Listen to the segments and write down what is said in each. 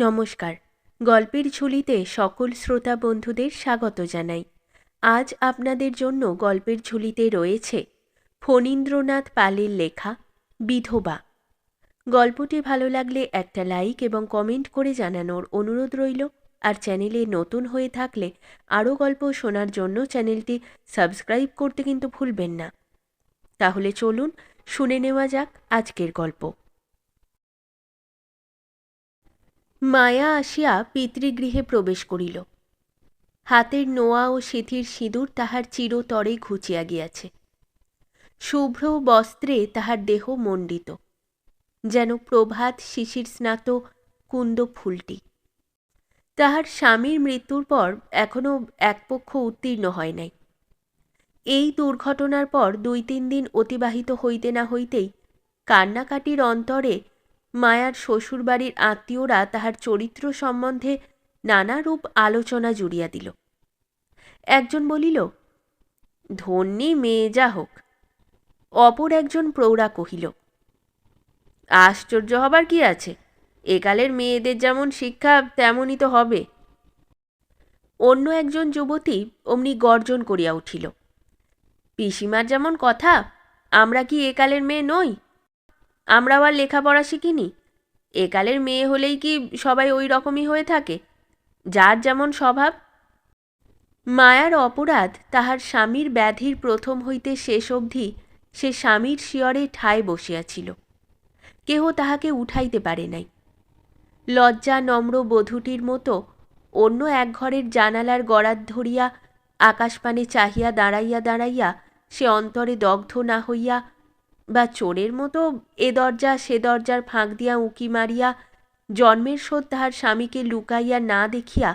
নমস্কার। গল্পের ঝুলিতে সকল শ্রোতা বন্ধুদের স্বাগত জানাই। আজ আপনাদের জন্য গল্পের ঝুলিতে রয়েছে ফণীন্দ্রনাথ পালের লেখা বিধবা। গল্পটি ভালো লাগলে একটা লাইক এবং কমেন্ট করে জানানোর অনুরোধ রইল। আর চ্যানেলে নতুন হয়ে থাকলে আরও গল্প শোনার জন্য চ্যানেলটি সাবস্ক্রাইব করতে কিন্তু ভুলবেন না। তাহলে চলুন শুনে নেওয়া যাক আজকের গল্প। মায়া আসিয়া পিতৃগৃহে প্রবেশ করিল। হাতের নোয়া ও সিথির সিঁদুর তাহার চিরতরে ঘুচিয়া গিয়াছে। শুভ্র বস্ত্রে তাহার দেহ মণ্ডিত, যেন প্রভাত শিশির স্নাত কুন্দ ফুলটি। তাহার স্বামীর মৃত্যুর পর এখনও এক পক্ষ উত্তীর্ণ হয় নাই। এই দুর্ঘটনার পর দুই তিন দিন অতিবাহিত হইতে না হইতেই কান্নাকাটির অন্তরে মায়ার শ্বশুরবাড়ির আত্মীয়রা তাহার চরিত্র সম্বন্ধে নানারূপ আলোচনা জুড়িয়া দিল। একজন বলিল, ধন্যী মেয়ে, যা হোক। অপর একজন প্রৌঢ়া কহিল, আশ্চর্য হবার কি আছে? একালের মেয়েদের যেমন শিক্ষা, তেমনই তো হবে। অন্য একজন যুবতী অমনি গর্জন করিয়া উঠিল, পিসিমার যেমন কথা, আমরা কি একালের মেয়ে নই? আমরাও আর লেখাপড়া শিখিনি। একালের মেয়ে হলেই কি সবাই ওই রকমই হয়ে থাকে? যার যেমন স্বভাব। মায়ার অপরাধ তাহার স্বামীর ব্যাধির প্রথম হইতে শেষ অবধি সে স্বামীর শিয়রে ঠায় বসিয়াছিল। কেহ তাহাকে উঠাইতে পারে নাই। লজ্জা নম্র বধূটির মতো অন্য এক ঘরের জানালার গড়াত ধরিয়া আকাশপানে চাহিয়া দাঁড়াইয়া দাঁড়াইয়া সে অন্তরে দগ্ধ না হইয়া বা চোরের মতো এ দরজা সে দরজার ফাঁক দিয়া উঁকি মারিয়া জন্মের শোধ তাহার স্বামীকে লুকাইয়া না দেখিয়া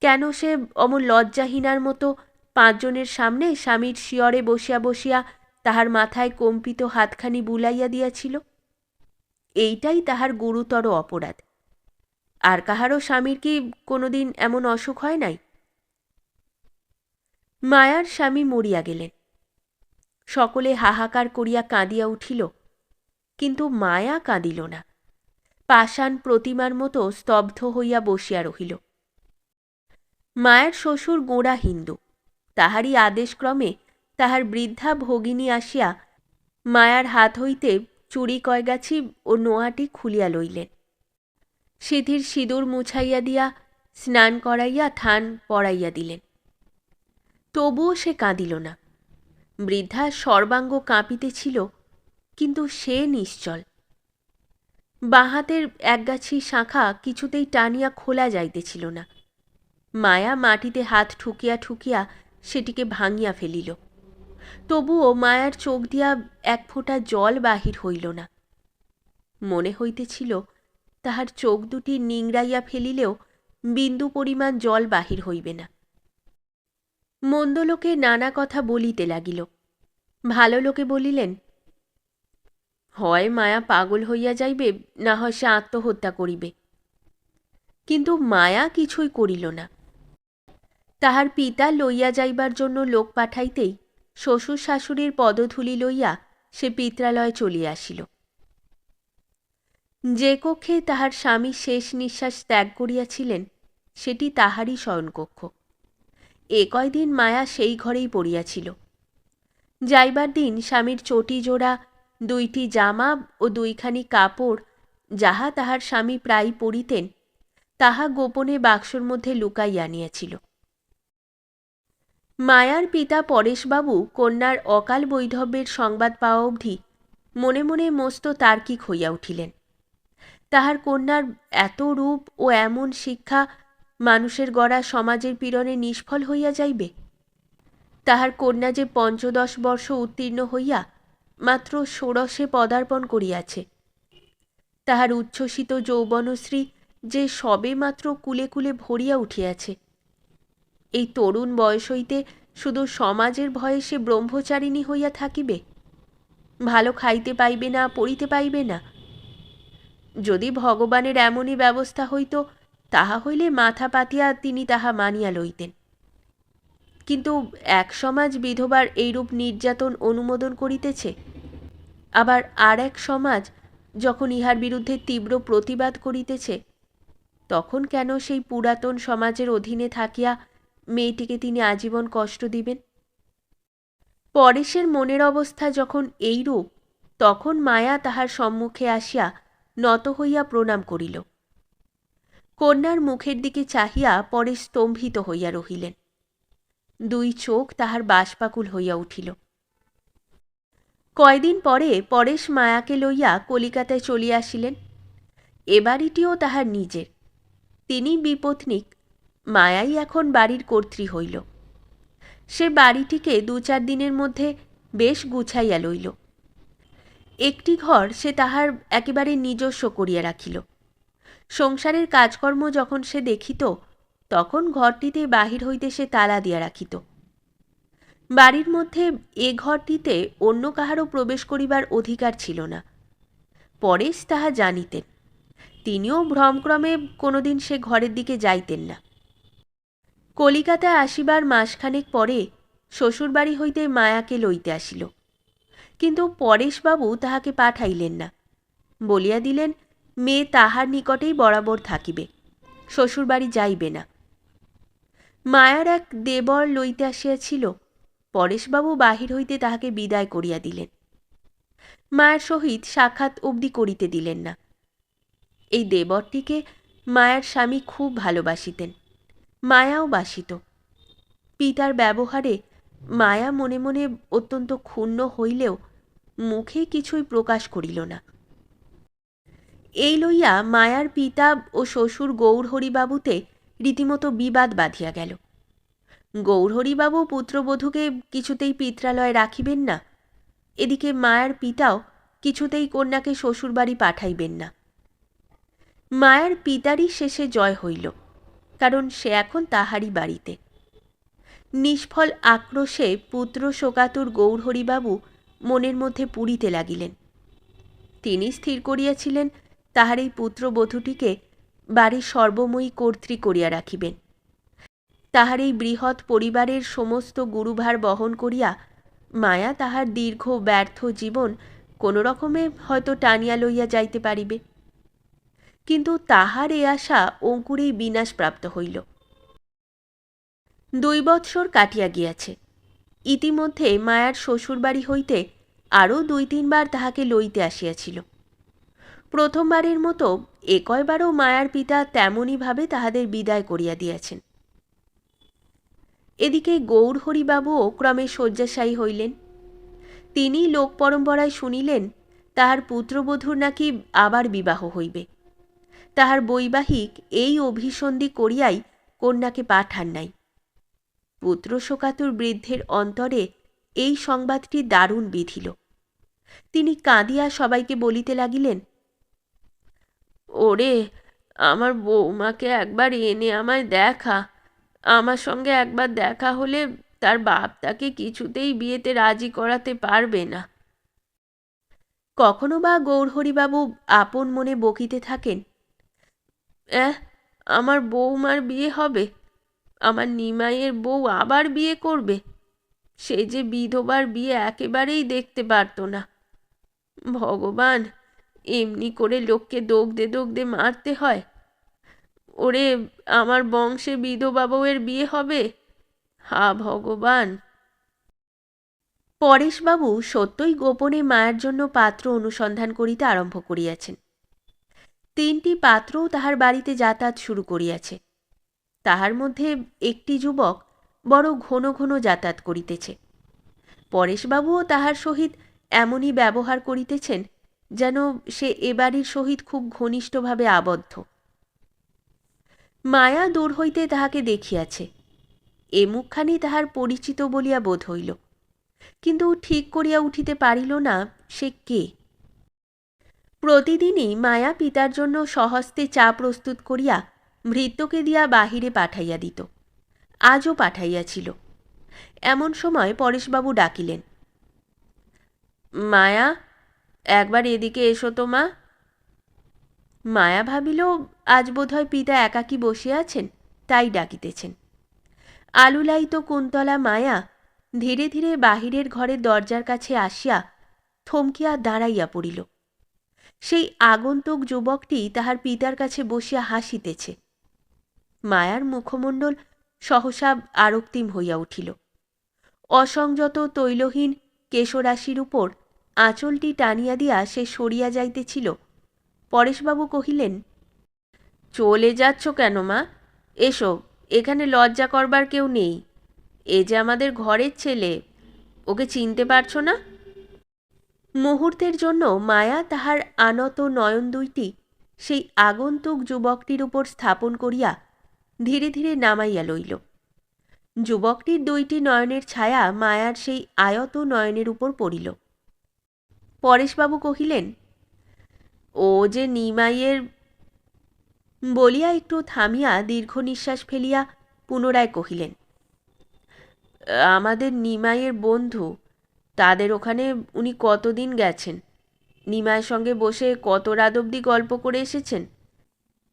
কেন সে অমন লজ্জাহীনার মতো পাঁচজনের সামনে স্বামীর শিয়রে বসিয়া বসিয়া তাহার মাথায় কম্পিত হাতখানি বুলাইয়া দিয়াছিল? এইটাই তাহার গুরুতর অপরাধ। আর কাহারও স্বামীর কি কোনোদিন এমন অসুখ হয় নাই? মায়ার স্বামী মরিয়া গেলেন। সকলে হাহাকার করিয়া কাঁদিয়া উঠিল, কিন্তু মায়া কাঁদিল না। পাষাণ প্রতিমার মতো স্তব্ধ হইয়া বসিয়া রহিল। মায়ের শ্বশুর গোঁড়া হিন্দু, তাহারই আদেশক্রমে তাহার বৃদ্ধা ভগিনী আসিয়া মায়ার হাত হইতে চুরি কয়গাছি ও নোয়াটি খুলিয়া লইলেন। সিধির সিঁদুর মুছাইয়া দিয়া স্নান করাইয়া থান পড়াইয়া দিলেন। তবুও সে কাঁদিল না। বৃদ্ধা সর্বাঙ্গ কাঁপিতেছিল কিন্তু সে নিশ্চল। বাঁহাতের একগাছি শাখা কিছুতেই টানিয়া খোলা যাইতেছিল না। মায়া মাটিতে হাত ঠুকিয়া ঠুকিয়া সেটিকে ভাঙিয়া ফেলিল। তবুও মায়ার চোখ দিয়া এক ফোঁটা জল বাহির হইল না। মনে হইতেছিল, তাহার চোখ দুটি নিংড়াইয়া ফেলিলেও বিন্দু পরিমাণ জল বাহির হইবে না। মন্দ লোকে নানা কথা বলিতে লাগিল। ভালো লোকে বলিলেন, হয় মায়া পাগল হইয়া যাইবে, না হয় সে আত্মহত্যা করিবে। কিন্তু মায়া কিছুই করিল না। তাহার পিতা লইয়া যাইবার জন্য লোক পাঠাইতেই শ্বশুর শাশুড়ির পদধূলি লইয়া সে পিত্রালয়ে চলিয়া আসিল। যে কক্ষে তাহার স্বামী শেষ নিঃশ্বাস ত্যাগ করিয়াছিলেন, সেটি তাহারই শয়নকক্ষ এ কয়দিন মায়া সেই ঘরেই পড়িয়াছিল। যাইবার দিন স্বামীর চটি জোড়া, দুইটি জামা ও দুইখানি কাপড় যাহা তাহার স্বামী প্রায় পরিতেন, তাহা গোপনে বাক্সর মধ্যে লুকাইয়া আনিয়াছিল। মায়ার পিতা পরেশবাবু কন্যার অকাল বৈধব্যের সংবাদ পাওয়া অবধি মনে মনে মস্ত তার্কিক হইয়া উঠিলেন। তাহার কন্যার এত রূপ ও এমন শিক্ষা মানুষের গড়া সমাজের পীড়নে নিষ্ফল হইয়া যাইবে? তাহার কন্যা যে পঞ্চদশ বর্ষ উত্তীর্ণ হইয়া মাত্র ষোড়শে পদার্পণ করিয়াছে। তাহার উচ্ছ্বসিত যৌবনশ্রী যে সবে মাত্র কুলে কুলে ভরিয়া উঠিয়াছে। এই তরুণ বয়স হইতে শুধু সমাজের ভয়ে সে ব্রহ্মচারিণী হইয়া থাকিবে? ভালো খাইতে পাইবে না, পড়িতে পাইবে না? যদি ভগবানের এমনই ব্যবস্থা হইত তাহা হইলে মাথা পাতিয়া তিনি তাহা মানিয়া লইতেন। কিন্তু এক সমাজ বিধবার এইরূপ নির্যাতন অনুমোদন করিতেছে, আবার আর এক সমাজ যখন ইহার বিরুদ্ধে তীব্র প্রতিবাদ করিতেছে, তখন কেন সেই পুরাতন সমাজের অধীনে থাকিয়া মেয়েটিকে তিনি আজীবন কষ্ট দিবেন? পরেশের মনের অবস্থা যখন এইরূপ, তখন মায়া তাহার সম্মুখে আসিয়া নত হইয়া প্রণাম করিল। কন্যার মুখের দিকে চাহিয়া পরে স্তম্ভিত হইয়া রহিলেন। দুই চোখ তাহার বাষ্পাকুল হইয়া উঠিল। কয়দিন পরে পরেশ মায়াকে লইয়া কলিকাতায় চলিয়া আসিলেন। এ বাড়িটিও তাহার নিজের। তিনি বিপত্নিক, মায়াই এখন বাড়ির কর্ত্রী হইল। সে বাড়িটিকে দু চার দিনের মধ্যে বেশ গুছাইয়া লইল। একটি ঘর সে তাহার একেবারে নিজস্ব করিয়া রাখিল। সংসারের কাজকর্ম যখন সে দেখিত, তখন ঘরটিতে বাহির হইতে সে তালা দিয়া রাখিত। বাড়ির মধ্যে এ ঘরটিতে অন্য কাহারও প্রবেশ করিবার অধিকার ছিল না। পরেশ তাহা জানিতেন। তিনিও ভ্রমক্রমে কোনোদিন সে ঘরের দিকে যাইতেন না। কলিকাতায় আসিবার মাসখানেক পরে শ্বশুরবাড়ি হইতে মায়াকে লইতে আসিল। কিন্তু পরেশবাবু তাহাকে পাঠাইলেন না। বলিয়া দিলেন মেয়ে তাহার নিকটেই বরাবর থাকিবে, শ্বশুরবাড়ি যাইবে না। মায়ার এক দেবর লইতে আসিয়াছিল, পরেশবাবু বাহির হইতে তাহাকে বিদায় করিয়া দিলেন। মায়ের সহিত সাক্ষাৎ অবধি করিতে দিলেন না। এই দেবরটিকে মায়ার স্বামী খুব ভালোবাসিতেন, মায়াও বাসিত। পিতার ব্যবহারে মায়া মনে মনে অত্যন্ত ক্ষুণ্ণ হইলেও মুখে কিছুই প্রকাশ করিল না। এই লইয়া মায়ার পিতা ও শ্বশুর গৌরহরিবাবুতে রীতিমতো বিবাদ বাঁধিয়া গেল। গৌরহরিবাবু পুত্রবধূকে কিছুতেই পিত্রালয়ে রাখিবেন না, এদিকে মায়ার পিতাও কিছুতেই কন্যাকে শ্বশুরবাড়ি পাঠাইবেন না। মায়ার পিতারই শেষে জয় হইল, কারণ সে এখন তাহারই বাড়িতে। নিষ্ফল আক্রোশে পুত্র শোকাতুর গৌরহরিবাবু মনের মধ্যে পুরিতে লাগিলেন। তিনি স্থির করিয়াছিলেন তাহার এই পুত্রবধূটিকে বাড়ির সর্বময়ী কর্ত্রী করিয়া রাখিবেন। তাহার এই বৃহৎ পরিবারের সমস্ত গুরুভার বহন করিয়া মায়া তাহার দীর্ঘ, ব্যর্থ জীবন কোনো রকমে হয়তো টানিয়া লইয়া যাইতে পারিবে। কিন্তু তাহার এ আশা অঙ্কুরেই বিনাশপ্রাপ্ত হইল। দুই বৎসর কাটিয়া গিয়াছে। ইতিমধ্যে মায়ার শ্বশুরবাড়ি হইতে আরও দুই তিনবার তাহাকে লইতে আসিয়াছিল। প্রথমবারের মতো একয়বারও মায়ার পিতা তেমনইভাবে তাহাদের বিদায় করিয়া দিয়াছেন। এদিকে গৌরহরিবাবুও ক্রমে শয্যাশায়ী হইলেন। তিনি লোক পরম্পরায় শুনিলেন, তাহার পুত্রবধূর নাকি আবার বিবাহ হইবে। তাহার বৈবাহিক এই অভিসন্ধি করিয়াই কন্যাকে পাঠান নাই। পুত্র শোকাতুর বৃদ্ধের অন্তরে এই সংবাদটি দারুণ বিধিল। তিনি কাঁদিয়া সবাইকে বলিতে লাগিলেন ওরে, আমার বৌমাকে একবার এনে আমায় দেখা। আমার সঙ্গে একবার দেখা হলে তার বাপ তাকে কিছুতেই বিয়েতে রাজি করাতে পারবে না। কখনো বা গৌরহরিবাবু আপন মনে বকিতে থাকেন, অ্যাঁ, আমার বৌমার বিয়ে হবে, আমার নিমাইয়ের বউ আবার বিয়ে করবে। সে যে বিধবার বিয়ে একেবারেই দেখতে পারত না। ভগবান এমনি করে লোককে দগদে দগদে মারতে হয়। ওরে, আমার বংশে বিধবা বউয়ের বিয়ে হবে? হা ভগবান। পরেশবাবু সত্যই গোপনে মায়ের জন্য পাত্র অনুসন্ধান করিতে আরম্ভ করিয়াছেন। তিনটি পাত্রও তাহার বাড়িতে যাতায়াত শুরু করিয়াছে। তাহার মধ্যে একটি যুবক বড় ঘন ঘন যাতায়াত করিতেছে। পরেশবাবুও তাহার সহিত এমনই ব্যবহার করিতেছেন যেন সে এ বাড়ির সহিত খুব ঘনিষ্ঠভাবে আবদ্ধ। মায়া দূর হইতে তাহাকে দেখিয়াছে। এ মুখখানি তাহার পরিচিত বলিয়া বোধ হইল। কিন্তু ঠিক করিয়া উঠিতে পারিল না সে কে। প্রতিদিনই মায়া পিতার জন্য সহস্তে চা প্রস্তুত করিয়া ভৃত্যকে দিয়া বাহিরে পাঠাইয়া দিত। আজও পাঠাইয়াছিল। এমন সময় পরেশবাবু ডাকিলেন, মায়া একবার এদিকে এসো তো, মা। মায়া ভাবিল, আজ বোধহয় পিতা একাকী বসে আছেন, তাই ডাকিতেছেন। আলুলাইত কুন্তলা মায়া ধীরে ধীরে বাহিরের ঘরের দরজার কাছে আসিয়া থমকিয়া দাঁড়াইয়া পড়িল। সেই আগন্তুক যুবকটি তাহার পিতার কাছে বসিয়া হাসিতেছে। মায়ার মুখমণ্ডল সহসা আরক্তিম হইয়া উঠিল। অসংযত তৈলহীন কেশরাশির উপর আঁচলটি টানিয়া দিয়া সে সরিয়া যাইতেছিল। পরেশবাবু কহিলেন, চলে যাচ্ছ কেন মা? এসো, এখানে লজ্জা করবার কেউ নেই। এ যে আমাদের ঘরের ছেলে, ওকে চিনতে পারছ না? মুহূর্তের জন্য মায়া তাহার আনত নয়ন দুইটি সেই আগন্তুক যুবকটির উপর স্থাপন করিয়া ধীরে ধীরে নামাইয়া লইল। যুবকটির দুইটি নয়নের ছায়া মায়ার সেই আয়ত নয়নের উপর পড়িল। পরেশবাবু কহিলেন, ও যে নিমাইয়ের বলিয়া একটু থামিয়া দীর্ঘ নিঃশ্বাস ফেলিয়া পুনরায় কহিলেন, আমাদের নিমাইয়ের বন্ধু, তাদের ওখানে উনি কতদিন গেছেন? নিমায়ের সঙ্গে বসে কত রাত অবধি গল্প করে এসেছেন?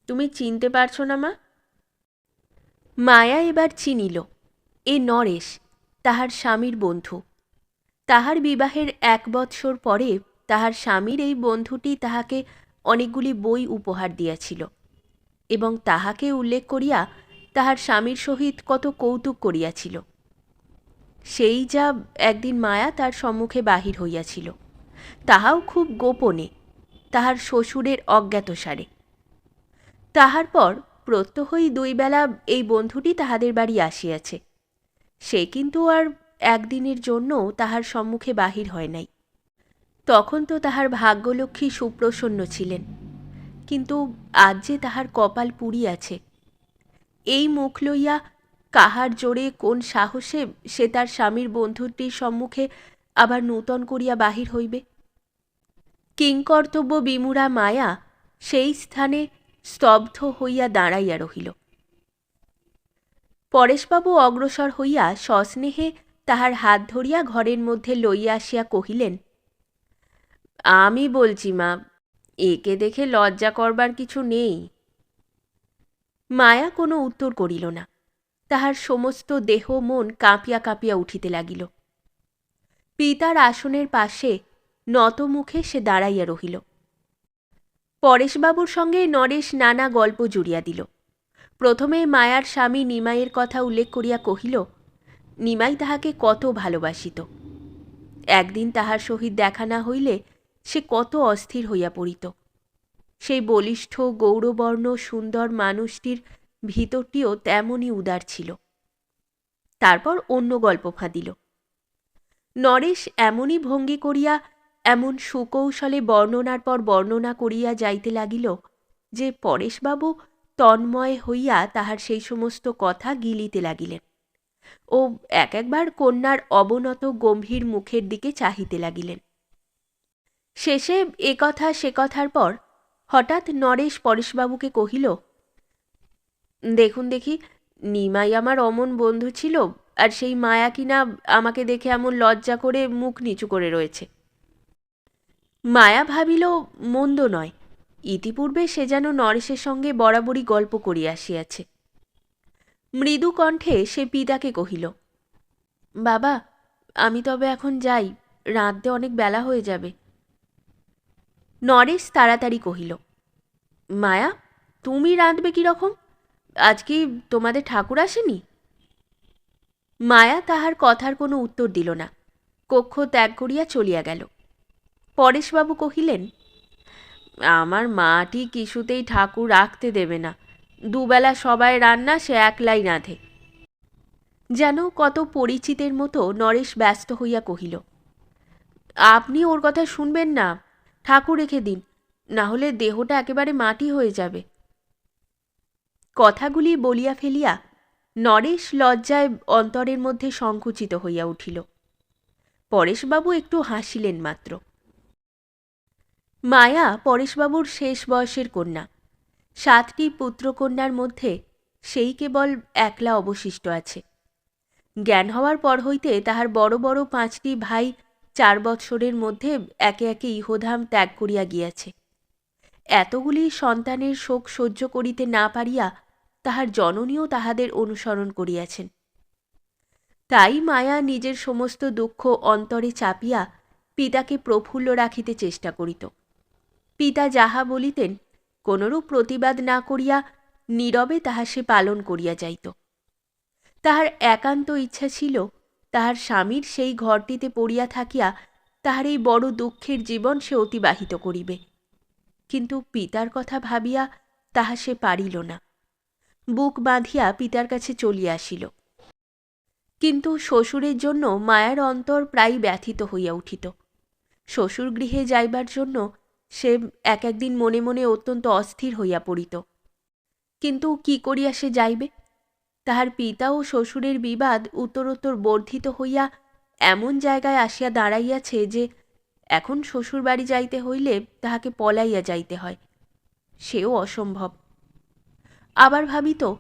তুমি চিনতে পারছ না মা? মায়া এবার চিনিল এ নরেশ, তাহার স্বামীর বন্ধু। তাহার বিবাহের এক বৎসর পরে তাহার স্বামীর এই বন্ধুটি তাহাকে অনেকগুলি বই উপহার দিয়াছিল এবং তাহাকে উল্লেখ করিয়া তাহার স্বামীর সহিত কত কৌতুক করিয়াছিল। সেই যা একদিন মায়া তার সম্মুখে বাহির হইয়াছিল। তাহাও খুব গোপনে তাহার শ্বশুরের অজ্ঞাতসারে। তাহার পর প্রত্যহই দুইবেলা এই বন্ধুটি তাহাদের বাড়ি আসিয়াছে। সে কিন্তু আর একদিনের জন্য তাহার সম্মুখে বাহির হয় নাই। তখন তো তাহার ভাগ্যলক্ষ্মী সুপ্রসন্ন ছিলেন। কিন্তু আজ যে তাহার কপাল পুড়িয়াছে এই মুখ লইয়া কাহার জোরে কোন সাহসে সে তার স্বামীর বন্ধুটির সম্মুখে আবার নূতন করিয়া বাহির হইবে? কিংকর্তব্য বিমুরা মায়া সেই স্থানে স্তব্ধ হইয়া দাঁড়াইয়া রহিল। পরেশবাবু অগ্রসর হইয়া সস্নেহে তাহার হাত ধরিয়া ঘরের মধ্যে লইয়া আসিয়া কহিলেন, আমি বলছি মা, একে দেখে লজ্জা করবার কিছু নেই মায়া কোনো উত্তর করিল না। তাহার সমস্ত দেহ মন কাঁপিয়া কাঁপিয়া উঠিতে লাগিল। পিতার আসনের পাশে নত মুখে সে দাঁড়াইয়া রহিল। পরেশবাবুর সঙ্গে নরেশ নানা গল্প জুড়িয়া দিল। প্রথমে মায়ার স্বামী নিমাইয়ের কথা উল্লেখ করিয়া কহিল নিমাই তাহাকে কত ভালোবাসিত। একদিন তাহার সহিত দেখা না হইলে সে কত অস্থির হইয়া পড়িত। সেই বলিষ্ঠ, গৌরবর্ণ, সুন্দর মানুষটির ভিতরটিও তেমনই উদার ছিল। তারপর অন্য গল্প ফাঁদিল। নরেশ এমনই ভঙ্গি করিয়া, এমন সুকৌশলে বর্ণনার পর বর্ণনা করিয়া যাইতে লাগিল যে পরেশবাবু তন্ময় হইয়া তাহার সেই সমস্ত কথা গিলিতে লাগিলেন। ও এক একবার কন্যার অবনত গম্ভীর মুখের দিকে চাহিতে লাগিলেন। শেষে এ কথা সে কথার পর হঠাৎ নরেশ পরেশবাবুকে কহিল, দেখুন দেখি, নিমাই আমার অমন বন্ধু ছিল আর সেই মায়া কিনা আমাকে দেখে এমন লজ্জা করে মুখ নিচু করে রয়েছে। মায়া ভাবিল মন্দ নয়, ইতিপূর্বে সে যেন নরেশের সঙ্গে বরাবরই গল্প করিয়া আসিয়াছে। মৃদু কণ্ঠে সে পিতাকে কহিল, বাবা, আমি তবে এখন যাই, রাঁধতে অনেক বেলা হয়ে যাবে। নরেশ তাড়াতাড়ি কহিল, মায়া, তুমি রাঁধবে কীরকম আজ কি তোমাদের ঠাকুর আসেনি? মায়া তাহার কথার কোনো উত্তর দিল না, কক্ষ ত্যাগ করিয়া চলিয়া গেল। পরেশবাবু কহিলেন, আমার মাটি কিছুতেই ঠাকুর রাখতে দেবে না। দুবেলা সবাই রান্না, সে একলাই রাঁধে। যেন কত পরিচিতের মতো নরেশ ব্যস্ত হইয়া কহিল, আপনি ওর কথা শুনবেন না, ঠাকুর রেখে দিন না হলে দেহটা একেবারে মাটি হয়ে যাবে। কথাগুলি বলিয়া ফেলিয়া নরেশ লজ্জায় অন্তরের মধ্যে সংকুচিত হইয়া উঠিল। পরেশবাবু একটু হাসিলেন মাত্র। মায়া পরেশবাবুর শেষ বয়সের কন্যা সাতটি পুত্রকন্যার মধ্যে সেই কেবল একলা অবশিষ্ট আছে। জ্ঞান হওয়ার পর হইতে তাহার বড় বড় পাঁচটি ভাই চার বৎসরের মধ্যে একে একে ইহধাম ত্যাগ করিয়া গিয়াছে। এতগুলি সন্তানের শোক সহ্য করিতে না পারিয়া তাহার জননীও তাহাদের অনুসরণ করিয়াছেন। তাই মায়া নিজের সমস্ত দুঃখ অন্তরে চাপিয়া পিতাকে প্রফুল্ল রাখিতে চেষ্টা করিত। পিতা যাহা বলিতেন কোনরূপ প্রতিবাদ না করিয়া নীরবে তাহা সে পালন করিয়া যাইত। তাহার একান্ত ইচ্ছা ছিল, তাহার স্বামীর সেই ঘরটিতে পড়িয়া থাকিয়া তাহার এই বড় দুঃখের জীবন সে অতিবাহিত করিবে। কিন্তু পিতার কথা ভাবিয়া তাহা সে পারিল না। বুক বাঁধিয়া পিতার কাছে চলিয়া আসিল। কিন্তু শ্বশুরের জন্য মায়ার অন্তর প্রায় ব্যথিত হইয়া উঠিত। শ্বশুর গৃহে যাইবার জন্য সে এক একদিন মনে মনে অত্যন্ত অস্থির হইয়া পড়িত। কিন্তু কি করিয়া সে যাইবে? তাহার পিতা ও শ্বশুরের বিবাদ উত্তরোত্তর বর্ধিত হইয়া এমন জায়গায় আসিয়া দাঁড়াইয়াছে যে, এখন শ্বশুরবাড়ি যাইতে হইলে তাহাকে পলাইয়া যাইতে হয়। সেও অসম্ভব। আবার ভাবিত,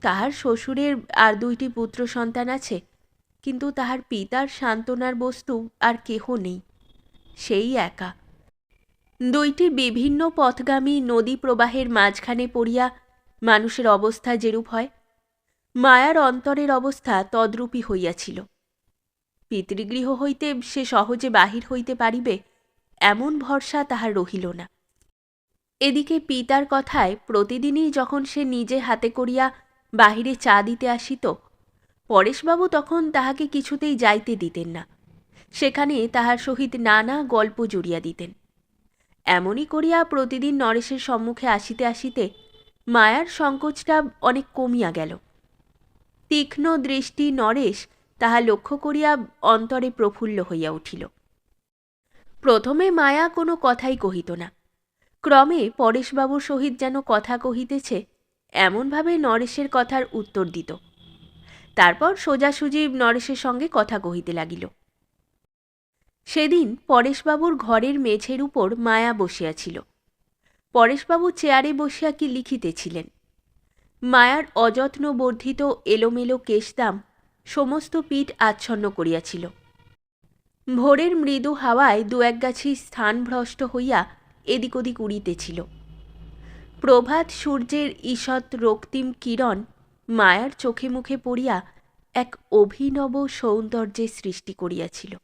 তাহার শ্বশুরের আর দুইটি পুত্র সন্তান আছে, কিন্তু তাহার পিতার সান্ত্বনার বস্তু আর কেহ নেই। সেই একা। দুইটি বিভিন্ন পথগামী নদী প্রবাহের মাঝখানে পড়িয়া মানুষের অবস্থা যেরূপ হয়, মায়ার অন্তরের অবস্থা তদ্রূপী হইয়াছিল। পিতৃগৃহ হইতে সে সহজে বাহির হইতে পারিবে, এমন ভরসা তাহার রহিল না। এদিকে পিতার কথায় প্রতিদিনই যখন সে নিজে হাতে করিয়া বাহিরে চা দিতে আসিত, পরেশবাবু তখন তাহাকে কিছুতেই যাইতে দিতেন না। সেখানে তাহার সহিত নানা গল্প জুড়িয়া দিতেন। এমনই করিয়া প্রতিদিন নরেশের সম্মুখে আসিতে আসিতে মায়ার সংকোচটা অনেক কমিয়া গেল। তীক্ষ্ণ দৃষ্টি নরেশ তাহা লক্ষ্য করিয়া অন্তরে প্রফুল্ল হইয়া উঠিল। প্রথমে মায়া কোনো কথাই কহিত না। ক্রমে পরেশবাবুর সহিত যেন কথা কহিতেছে, এমনভাবে নরেশের কথার উত্তর দিত। তারপর সোজাসুজি নরেশের সঙ্গে কথা কহিতে লাগিল। সেদিন পরেশবাবুর ঘরের মেঝের উপর মায়া বসিয়াছিল। পরেশবাবু চেয়ারে বসিয়া কি লিখিতেছিলেন? মায়ার অযত্ন বর্ধিত এলোমেলো কেশদাম সমস্ত পিঠ আচ্ছন্ন করিয়াছিল। ভোরের মৃদু হাওয়ায় দু এক গাছি স্থানভ্রষ্ট হইয়া এদিক ওদিক উড়িতেছিল। প্রভাত সূর্যের ঈষৎ রক্তিম কিরণ মায়ার চোখে মুখে পড়িয়া এক অভিনব সৌন্দর্যের সৃষ্টি করিয়াছিল।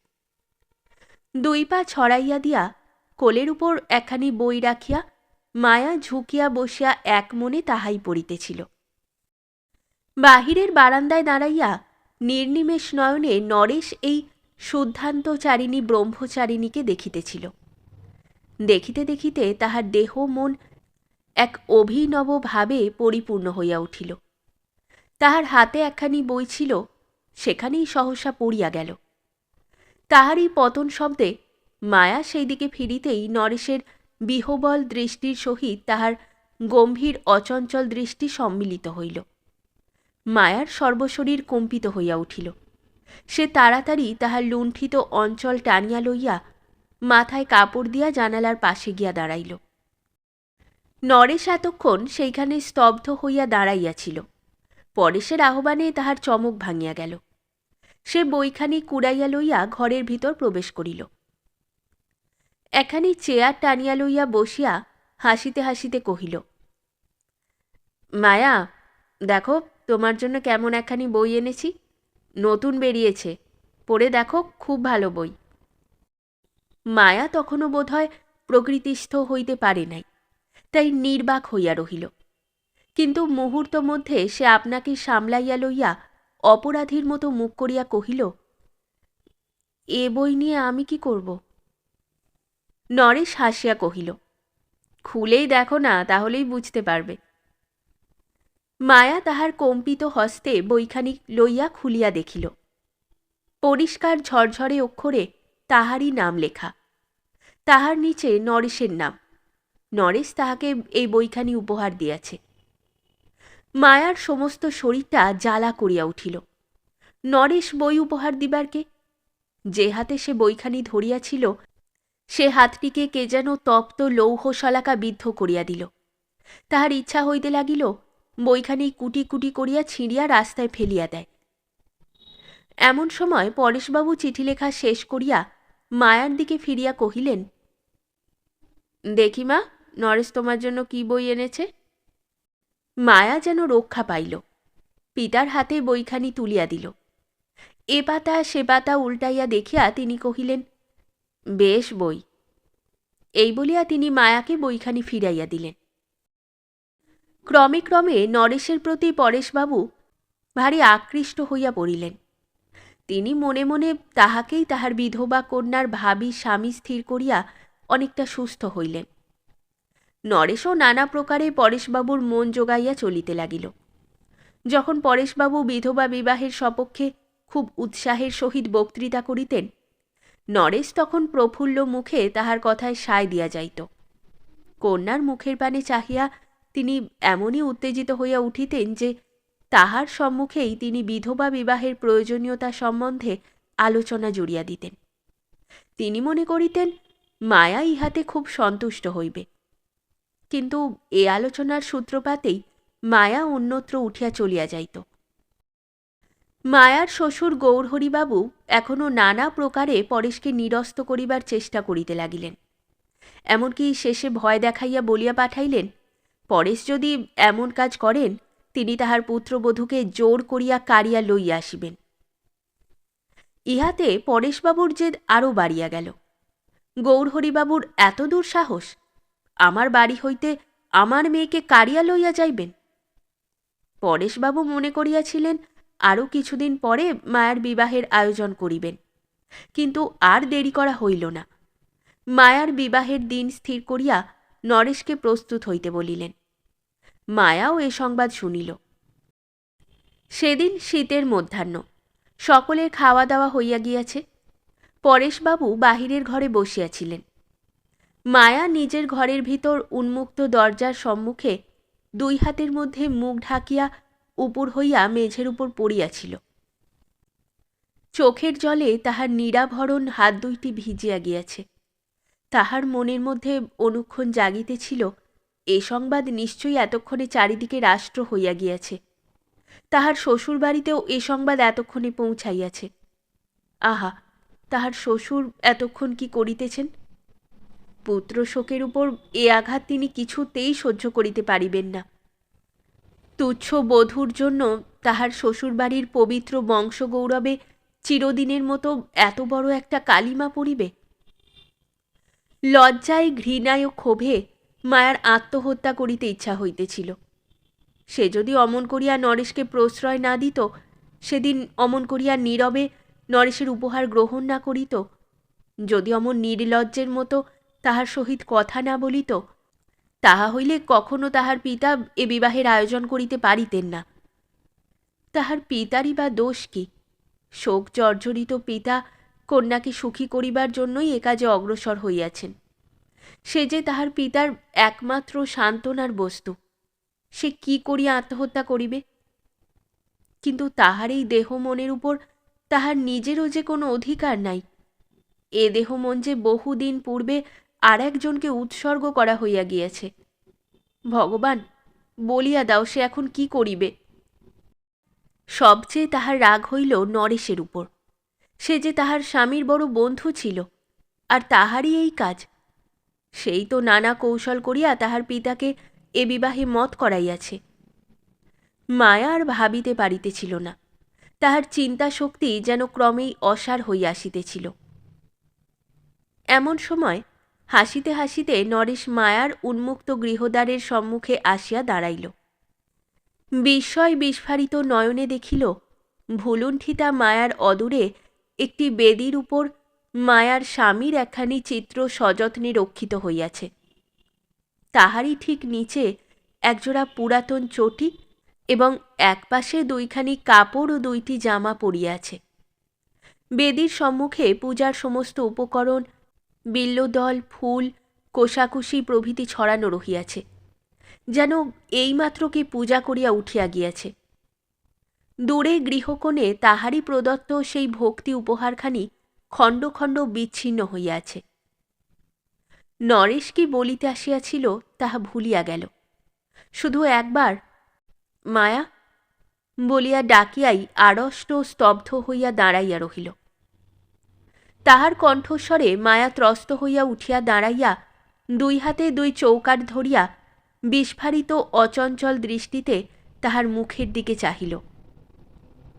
দুই পা ছড়াইয়া দিয়া কোলের উপর একখানি বই রাখিয়া মায়া ঝুঁকিয়া বসিয়া এক মনে তাহাই পড়িতেছিল। বাহিরের বারান্দায় দাঁড়াইয়া নির্নিমেষ নয়নে নরেশ এই শুদ্ধান্তচারিণী ব্রহ্মচারিণীকে দেখিতেছিল। দেখিতে দেখিতে তাহার দেহ, মন এক অভিনব ভাবে পরিপূর্ণ হইয়া উঠিল। তাহার হাতে একখানি বই ছিল, সেখানেই সহসা পড়িয়া গেল। তাহারই পতন শব্দে মায়া সেই দিকে ফিরিতেই নরেশের বিহবল দৃষ্টির সহিত তাহার গম্ভীর অচঞ্চল দৃষ্টি সম্মিলিত হইল। মায়ার সর্বশরীর কম্পিত হইয়া উঠিল। সে তাড়াতাড়ি তাহার লুণ্ঠিত অঞ্চল টানিয়া লইয়া মাথায় কাপড় দিয়া জানালার পাশে গিয়া দাঁড়াইল। নরেশ এতক্ষণ সেইখানে স্তব্ধ হইয়া দাঁড়াইয়াছিল। পরেশের আহ্বানে তাহার চমক ভাঙিয়া গেল। সে বইখানি কুড়াইয়া লইয়া ঘরের ভিতর প্রবেশ করিল। এখানি চেয়ার টানিয়া লইয়া বসিয়া হাসিতে হাসিতে কহিল, মায়া, দেখো তোমার জন্য কেমন একখানি বই এনেছি। নতুন বেরিয়েছে। পড়ে দেখো খুব ভালো বই। মায়া তখনও বোধহয় প্রকৃতিস্থ হইতে পারে নাই, তাই নির্বাক হইয়া রহিল। কিন্তু মুহূর্ত মধ্যে সে আপনাকে সামলাইয়া লইয়া অপরাধীর মতো মুখ করিয়া কহিল, এ বই নিয়ে আমি কি করব? নরেশ হাসিয়া কহিল, খুলেই দেখো না, তাহলেই বুঝতে পারবে। মায়া তাহার কম্পিত হস্তে বইখানি লইয়া খুলিয়া দেখিল। পরিষ্কার ঝরঝরে অক্ষরে তাহারই নাম লেখা। তাহার নিচে নরেশের নাম। নরেশ তাহাকে এই বইখানি উপহার দিয়াছে। মায়ার সমস্ত শরীরটা জ্বালা করিয়া উঠিল। নরেশ বই উপহার দিবারকে? যে হাতে সে বইখানি ধরিয়াছিল, সে হাতটিকে কে যেন তপ্ত লৌহ শলাকা বিদ্ধ করিয়া দিল। তাহার ইচ্ছা হইতে লাগিল, বইখানি কুটি কুটি করিয়া ছিঁড়িয়া রাস্তায় ফেলিয়া দেয়। এমন সময় পরেশবাবু চিঠি লেখা শেষ করিয়া মায়ার দিকে ফিরিয়া কহিলেন, দেখি মা, নরেশ তোমার জন্য কি বই এনেছে? মায়া যেন রক্ষা পাইল। পিতার হাতে বইখানি তুলিয়া দিল। এ পাতা সে পাতা উল্টাইয়া দেখিয়া তিনি কহিলেন, বেশ বই। এই বলিয়া তিনি মায়াকে বইখানি ফিরাইয়া দিলেন। ক্রমে ক্রমে নরেশের প্রতি পরেশবাবু ভারী আকৃষ্ট হইয়া পড়িলেন। তিনি মনে মনে তাহাকেই তাহার বিধবা কন্যার ভাবি স্বামী স্থির করিয়া অনেকটা সুস্থ হইলেন। নরেশও নানা প্রকারে পরেশবাবুর মন জোগাইয়া চলিতে লাগিল। যখন পরেশবাবু বিধবা বিবাহের সপক্ষে খুব উৎসাহের সহিত বক্তৃতা করিতেন, নরেশ তখন প্রফুল্ল মুখে তাহার কথায় সায় দিয়া যাইত। কন্যার মুখের পানে চাহিয়া তিনি এমনই উত্তেজিত হইয়া উঠিতেন যে তাহার সম্মুখেই তিনি বিধবা বিবাহের প্রয়োজনীয়তা সম্বন্ধে আলোচনা জুড়িয়া দিতেন। তিনি মনে করিতেন, মায়া ইহাতে খুব সন্তুষ্ট হইবে। কিন্তু এ আলোচনার সূত্রপাতেই মায়া অন্যত্র উঠিয়া চলিয়া যাইত। মায়ার শ্বশুর গৌরহরিবাবু এখনও নানা প্রকারে পরেশকে নিরস্ত করিবার চেষ্টা করিতে লাগিলেন। এমনকি শেষে ভয় দেখাইয়া বলিয়া পাঠাইলেন, পরেশ যদি এমন কাজ করেন, তিনি তাহার পুত্রবধূকে জোর করিয়া কারিয়া লইয়া আসিবেন। ইহাতে পরেশবাবুর জেদ আরও বাড়িয়া গেল। গৌরহরিবাবুর এত দূর সাহস আমার বাড়ি হইতে আমার মেয়েকে কারিয়া লইয়া যাইবেন? পরেশবাবু মনে করিয়াছিলেন, আরও কিছুদিন পরে মায়ার বিবাহের আয়োজন করিবেন। কিন্তু আর দেরি করা হইল না। মায়ার বিবাহের দিন স্থির করিয়া নরেশকে প্রস্তুত হইতে বলিলেন। মায়াও এ সংবাদ শুনিল। সেদিন শীতের মধ্যাহ্ন। সকলের খাওয়া দাওয়া হইয়া গিয়াছে। পরেশবাবু বাহিরের ঘরে বসিয়াছিলেন। মায়া নিজের ঘরের ভিতর উন্মুক্ত দরজার সম্মুখে দুই হাতের মধ্যে মুখ ঢাকিয়া উপর হইয়া মেঝের উপর পড়িয়াছিল। চোখের জলে তাহার নিরাভরণ হাত দুইটি ভিজিয়া গিয়াছে। তাহার মনের মধ্যে অনুক্ষণ জাগিতেছিল, এ সংবাদ নিশ্চয়ই এতক্ষণে চারিদিকে রাষ্ট্র হইয়া গিয়াছে। তাহার শ্বশুর বাড়িতেও এ সংবাদ এতক্ষণে পৌঁছাইয়াছে। আহা, তাহার শ্বশুর এতক্ষণ কি করিতেছেন? পুত্র শোকের উপর এ আঘাত তিনি কিছুতেই সহ্য করিতে পারিবেন না। তুচ্ছ বধূর জন্য তাহার শ্বশুরবাড়ির পবিত্র বংশগৌরবে চিরদিনের মতো এত বড় একটা কালিমা পড়িবে? লজ্জায় ঘৃণায় ও ক্ষোভে মায়ার আত্মহত্যা করিতে ইচ্ছা হইতেছিল। সে যদি অমন করিয়া নরেশকে প্রশ্রয় না দিত, সেদিন অমন করিয়া নীরবে নরেশের উপহার গ্রহণ না করিত, যদি অমন নির্লজ্জের মতো তাহার সহিত কথা না বলিত, তাহা হইলে কখনো তাহার পিতা এ বিবাহের আয়োজন করিতে পারিতেন না। তাহার পিতারই বা দোষ কি? শোক জর্জরিত পিতা কন্যাকে সুখী করিবার জন্যই এ কাজে অগ্রসর হইয়াছেন। সে যে তাহার পিতার একমাত্র সান্ত্বনার বস্তু, সে কি করিয়া আত্মহত্যা করিবে? কিন্তু তাহার এই দেহ মনের উপর তাহার নিজেরও যে কোনো অধিকার নাই। এ দেহ মন যে বহুদিন পূর্বে আর একজনকে উৎসর্গ করা হইয়া গিয়াছে। ভগবান, বলিয়া দাও সে এখন কি করিবে। সবচেয়ে তাহার রাগ হইল নরেশের উপর। সে যে তাহার স্বামীর বড় বন্ধু ছিল, আর তাহারই এই কাজ। সেই তো নানা কৌশল করিয়া তাহার পিতাকে এ বিবাহে মত করাইয়াছে। মায়া আর ভাবিতে পারিতেছিল না। তাহার চিন্তা শক্তি যেন ক্রমেই অসার হইয়া আসিতেছিল। এমন সময় হাসিতে হাসিতে নরেশ মায়ার উন্মুক্ত গৃহদ্বারের সম্মুখে আসিয়া দাঁড়াইল। বিস্ময় বিস্ফারিত নয়নে দেখিল, ভুলুণ্ঠিতা মায়ার অদূরে একটি বেদির উপর মায়ার স্বামীর একখানি চিত্র সযত্নে রক্ষিত হইয়াছে। তাহারই ঠিক নিচে একজোড়া পুরাতন চটি এবং একপাশে দুইখানি কাপড় ও দুইটি জামা পরিয়াছে বেদির সম্মুখে পূজার সমস্ত উপকরণ বিল্লদল, ফুল, কোষাকুষি প্রভৃতি ছড়ানো রহিয়াছে, যেন এইমাত্র কি পূজা করিয়া উঠিয়া গিয়াছে। দূরে গৃহকোণে তাহারই প্রদত্ত সেই ভক্তি উপহারখানি খণ্ড খণ্ড বিচ্ছিন্ন হইয়াছে। নরেশ কি বলিতে আসিয়াছিল, তাহা ভুলিয়া গেল। শুধু একবার, মায়া, বলিয়া ডাকিয়াই আড়ষ্ট স্তব্ধ হইয়া দাঁড়াইয়া রহিল। তাহার কণ্ঠস্বরে মায়া ত্রস্ত হইয়া উঠিয়া দাঁড়াইয়া দুই হাতে দুই চৌকাট ধরিয়া বিস্ফারিত অচঞ্চল দৃষ্টিতে তাহার মুখের দিকে চাহিল।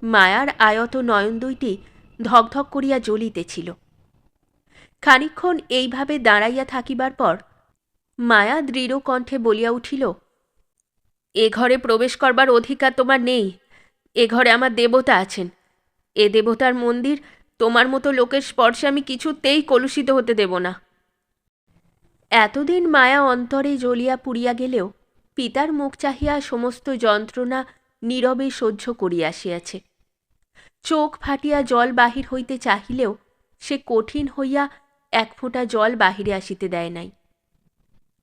মায়ার আয়ত নয়ন দুইটি ধকধক করিয়া জ্বলিতেছিল। খানিক্ষণ এইভাবে দাঁড়াইয়া থাকিবার পর মায়া দৃঢ় কণ্ঠে বলিয়া উঠিল, এ ঘরে প্রবেশ করবার অধিকার তোমার নেই। এ ঘরে আমার দেবতা আছেন। এ দেবতার মন্দির তোমার মতো লোকের স্পর্শে আমি কিছুতেই কলুষিত হতে দেব না। এতদিন মায়া অন্তরে জ্বলিয়া পুড়িয়া গেলেও পিতার মুখ চাহিয়া সমস্ত যন্ত্রণা নীরবে সহ্য করিয়া আসিয়াছে। চোখ ফাটিয়া জল বাহির হইতে চাহিলেও সে কঠিন হইয়া এক ফোঁটা জল বাহিরে আসিতে দেয় নাই।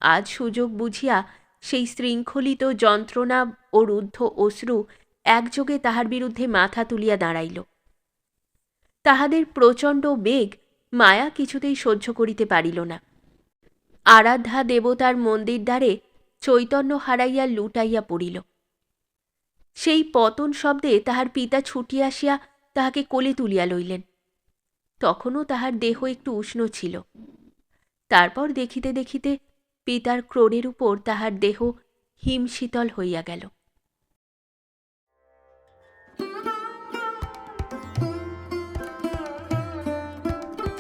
আজ সুযোগ বুঝিয়া সেই শৃঙ্খলিত যন্ত্রণা ও রুদ্ধ অশ্রু একযোগে তাহার বিরুদ্ধে মাথা তুলিয়া দাঁড়াইল। তাহাদের প্রচণ্ড বেগ মায়া কিছুতেই সহ্য করিতে পারিল না। আরাধ্যা দেবতার মন্দির দ্বারে চৈতন্য হারাইয়া লুটাইয়া পড়িল। সেই পতন শব্দে তাহার পিতা ছুটিয়া আসিয়া তাহাকে কোলে তুলিয়া লইলেন। তখনও তাহার দেহ একটু উষ্ণ ছিল। তারপর দেখিতে দেখিতে পিতার ক্রোড়ের উপর তাহার দেহ হিমশীতল হইয়া গেল।